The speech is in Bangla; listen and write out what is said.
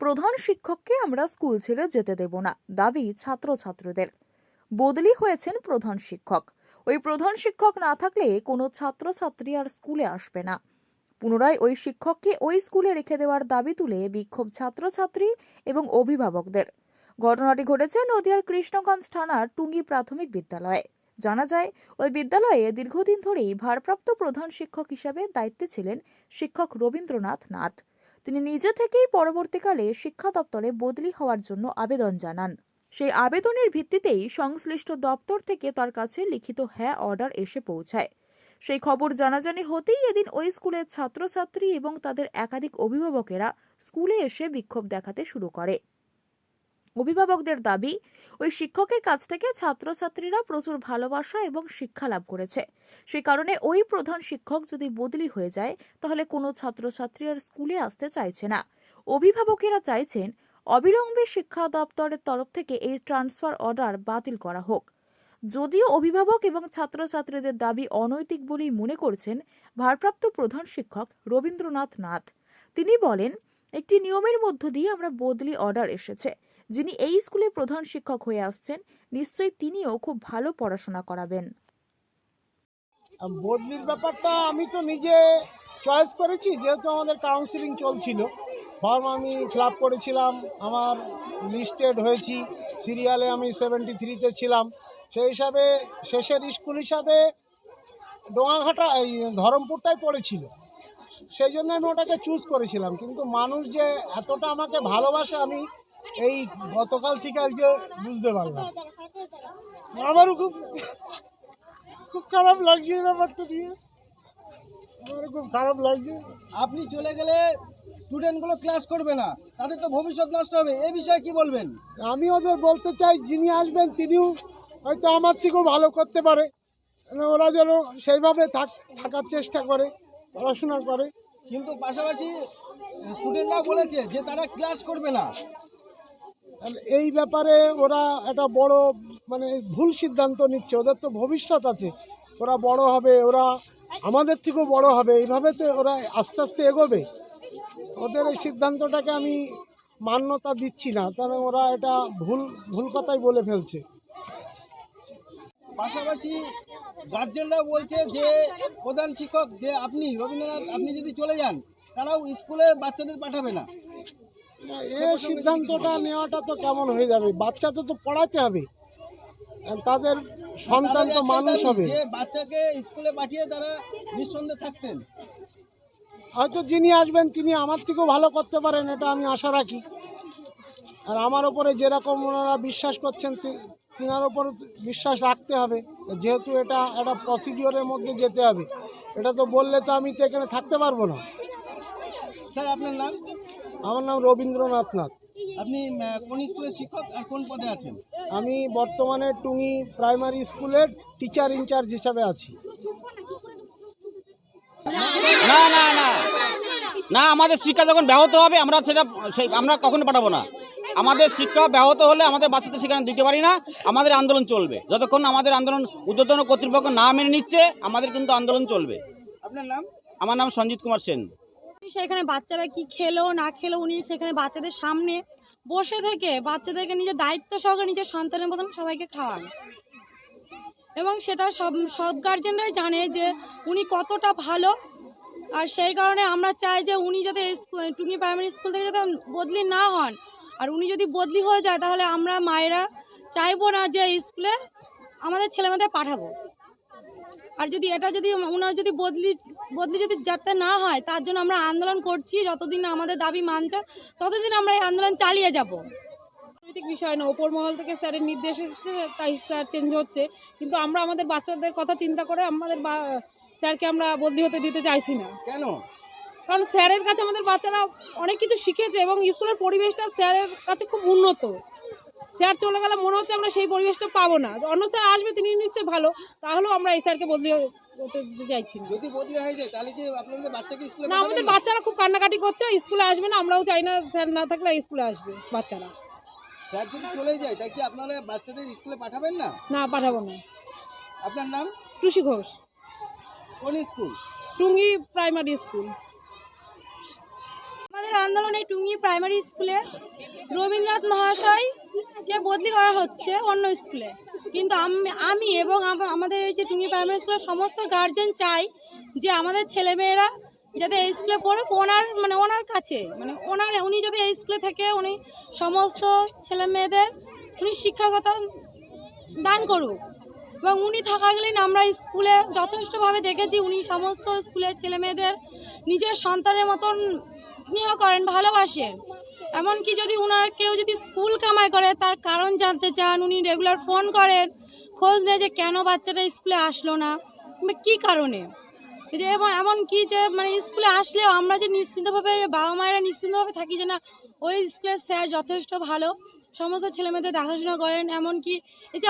প্রধান শিক্ষককে আমরা স্কুল ছেড়ে যেতে দেব না, দাবি ছাত্রছাত্রীদের। বদলি হয়েছেন প্রধান শিক্ষক। ওই প্রধান শিক্ষক না থাকলে কোনো ছাত্রছাত্রী আর স্কুলে আসবে না। পুনরায় ওই শিক্ষককে ওই স্কুলে রেখে দেওয়ার দাবি তুলে বিক্ষোভ ছাত্রছাত্রী এবং অভিভাবকদের। ঘটনাটি ঘটেছে নদিয়ার কৃষ্ণগঞ্জ থানার টুঙ্গি প্রাথমিক বিদ্যালয়ে। জানা যায়, ওই বিদ্যালয়ে দীর্ঘদিন ধরেই ভারপ্রাপ্ত প্রধান শিক্ষক হিসাবে দায়িত্বে ছিলেন শিক্ষক রবীন্দ্রনাথ নাথ। তিনি নিজে থেকেই পরবর্তীকালে শিক্ষা দপ্তরে বদলি হওয়ার জন্য আবেদন জানান। সেই আবেদনের ভিত্তিতেই সংশ্লিষ্ট দপ্তর থেকে তার কাছে লিখিত হ্যাঁ অর্ডার এসে পৌঁছায়। সেই খবর জানাজানি হতেই এদিন ওই স্কুলের ছাত্রছাত্রী এবং তাদের একাধিক অভিভাবকেরা স্কুলে এসে বিক্ষোভ দেখাতে শুরু করে। অভিভাবকদের দাবি, ওই শিক্ষকের কাছ থেকে ছাত্রছাত্রীরা প্রচুর ভালোবাসা এবং শিক্ষা লাভ করেছে। সে কারণে ওই প্রধান শিক্ষক যদি বদলি হয়ে যায়, তাহলে কোনো ছাত্রছাত্রী আর স্কুলে আসতে চাইছে না। অভিভাবকেরা চাইছেন অবিলম্বে শিক্ষা দপ্তরের তরফ থেকে এই ট্রান্সফার অর্ডার বাতিল করা হোক। যদিও অভিভাবক এবং ছাত্রছাত্রীদের দাবি অনৈতিক বলেই মনে করছেন ভারপ্রাপ্ত প্রধান শিক্ষক রবীন্দ্রনাথ নাথ। তিনি বলেন, একটি নিয়মের মধ্য দিয়ে আমরা বদলি অর্ডার এসেছে। যিনি এই স্কুলে প্রধান শিক্ষক হয়ে আসছেন, নিশ্চয়ই তিনিও খুব ভালো পড়াশোনা করাবেন। বদলির ব্যাপারটা আমি তো নিজে চয়েস করেছি, যেহেতু আমাদের কাউন্সিলিং চলছিল। ফর্ম আমি আপ করেছিলাম, আমার লিস্টেড হয়েছি সিরিয়ালে আমি সেভেন্টি থ্রিতে ছিলাম। সেই হিসাবে শেষের স্কুল হিসাবে ডোঙাঘাটা, এই ধরমপুরটাই পড়েছিল। সেই জন্য আমি ওটাকে চুজ করেছিলাম। কিন্তু মানুষ যে এতটা আমাকে ভালোবাসে, আমি এই গতকাল থেকে আজকে বুঝতে পারলাম। আমারও খুব খুব খারাপ লাগছে এই ব্যাপারটা দিয়ে আমারও খুব খারাপ লাগছে। আপনি চলে গেলে স্টুডেন্টগুলো ক্লাস করবে না। তাদের তো ভবিষ্যৎ নষ্ট হবে। এ বিষয়ে কি বলবেন? আমি ওদের বলতে চাই যিনি আসবেন তিনিও হয়তো আমার থেকেও ভালো করতে পারে। ওরা যেন সেইভাবে থাক থাকার চেষ্টা করে পড়াশোনা করে। কিন্তু পাশাপাশি স্টুডেন্টরা বলেছে যে তারা ক্লাস করবে না। এই ব্যাপারে ওরা একটা বড় মানে ভুল সিদ্ধান্ত নিচ্ছে, ওদের তো ভবিষ্যৎ আছে। ওরা বড় হবে, ওরা আমাদের থেকেও বড় হবে, এইভাবে তো ওরা আস্তে আস্তে এগোবে। ওদের এই সিদ্ধান্তটাকে আমি মান্যতা দিচ্ছি না, কারণ ওরা এটা ভুল ভুল কথাই বলে ফেলছে। পাশাপাশি গার্জেনরা বলছে যে, প্রধান শিক্ষক যে আপনি, রবীন্দ্রনাথ, আপনি যদি চলে যান, তারাও স্কুলে বাচ্চাদের পাঠাবে না। এ সিদ্ধান্তটা নেওয়াটা তো কেমন হয়ে যাবে? বাচ্চাদের তো পড়াতে হবে। আর তাদের সন্তান তো মানুষ হবে। যে বাচ্চাকে স্কুলে পাঠিয়ে তারা নিঃসন্দেহে থাকতেন। হয়তো যিনি আসবেন তিনি আমার থেকেও ভালো করতে পারেন এটা আমি আশা রাখি। আর আমার ওপরে যেরকম ওনারা বিশ্বাস করছেন তিনার ওপর বিশ্বাস রাখতে হবে। যেহেতু এটা একটা প্রসিডিওরের মধ্যে যেতে হবে। এটা তো বললে তো আমি তো এখানে থাকতে পারব না। স্যার আপনার নাম? আমার নাম রবীন্দ্রনাথ নাথ। আপনি কোন স্কুলের শিক্ষক আর কোন পদে আছেন? আমি বর্তমানে টুঙ্গি প্রাইমারি স্কুলের টিচার ইনচার্জ হিসাবে আছি। না না না। না আমাদের শিক্ষা যখন ব্যাহত হবে আমরা সেটা সেই আমরা কখনো পাঠাবো না। আমাদের শিক্ষা ব্যাহত হলে আমাদের বাচ্চাদের সেখানে দিতে পারি না আমাদের আন্দোলন চলবে। যতক্ষণ আমাদের আন্দোলন ঊর্ধ্বতন কর্তৃপক্ষ না মেনে নিচ্ছে আমাদের কিন্তু আন্দোলন চলবে। আপনার নাম? আমার নাম সঞ্জিত কুমার সেন। সেখানে বাচ্চারা কি খেলো, না খেলো, উনি সেখানে বাচ্চাদের সামনে বসে থেকে বাচ্চাদেরকে নিজের দায়িত্ব সহকারে নিজের সন্তানের মতন সবাইকে খাওয়ান। এবং সেটা সব সব গার্জেনরাই জানে যে উনি কতটা ভালো। আর সেই কারণে আমরা চাই যে উনি যাতে টুঙ্গি প্রাইমারি স্কুল থেকে যাতে বদলি না হন। আর উনি যদি বদলি হয়ে যায় তাহলে আমরা মায়েরা চাইব না যে স্কুলে আমাদের ছেলেমেয়েদের পাঠাবো। আর যদি এটা যদি ওনার যদি বদলি বদলি যদি যাতে না হয় তার জন্য আমরা আন্দোলন করছি যতদিন না আমাদের দাবি মানছে ততদিন আমরা এই আন্দোলন চালিয়ে যাব। রাজনৈতিক বিষয় না ওপর মহল থেকে স্যারের নির্দেশ এসেছে তাই স্যার চেঞ্জ হচ্ছে। কিন্তু আমরা আমাদের বাচ্চাদের কথা চিন্তা করে আমাদের বা- স্যারকে আমরা বদলি হতে দিতে চাইছি না। কেন? কারণ স্যারের কাছে আমাদের বাচ্চারা অনেক কিছু শিখেছে এবং স্কুলের পরিবেশটা স্যারের কাছে খুব উন্নত। স্যার চলে গেলে মনে হচ্ছে আমরা সেই পরিবেশটা পাবো না। অন্য স্যার আসবে তিনি নিশ্চয়ই ভালো। তাহলেও আমরা এই স্যারকে বদলি চাইছি না। যদি বদলি হয়ে যায় তাহলে কি আপনাদের বাচ্চাকে স্কুলে না আমাদের বাচ্চারা খুব কান্নাকাটি করছে স্কুলে আসবে না আমরাও চাই না স্যার না থাকলে স্কুলে আসবে বাচ্চারা। স্যার যদি চলে যায় তাই কি আপনারা বাচ্চাদের স্কুলে পাঠাবেন না? না পাঠাবো না। আপনার নাম? টুসি ঘোষ। কোন স্কুল? টুঙ্গি প্রাইমারি স্কুল। আমাদের আন্দোলনে টুঙ্গি প্রাইমারি স্কুলে রবীন্দ্রনাথ মহাশয়কে বদলি করা হচ্ছে অন্য স্কুলে। কিন্তু আমি- এবং আমাদের এই যে টুঙ্গি প্রাইমারি স্কুলের সমস্ত গার্জেন চাই যে আমাদের ছেলেমেয়েরা যাতে এই স্কুলে পড়ুক, ওনার মানে ওনার কাছে মানে ওনার উনি যাতে এই স্কুলে থেকে উনি সমস্ত ছেলে মেয়েদের উনি শিক্ষকতা দান করুক। এবং উনি থাকাকালীন আমরা স্কুলে যথেষ্টভাবে দেখেছি উনি সমস্ত স্কুলের ছেলে মেয়েদের নিজের সন্তানের মতন স্নেহ করেন, ভালোবাসেন। এমনকি যদি ওনার কেউ যদি স্কুল কামাই করে, তার কারণ জানতে চান, উনি রেগুলার ফোন করেন, খোঁজ নেয় যে কেন বাচ্চাটা স্কুলে আসলো না কী কারণে? যে এবং এমনকি যে মানে স্কুলে আসলেও আমরা যে নিশ্চিন্তভাবে বাবা মায়েরা নিশ্চিন্তভাবে থাকি যে না, ওই স্কুলের স্যার যথেষ্ট ভালো, সমস্ত ছেলেমেয়েদের দেখাশোনা করেন, এমনকি এই যে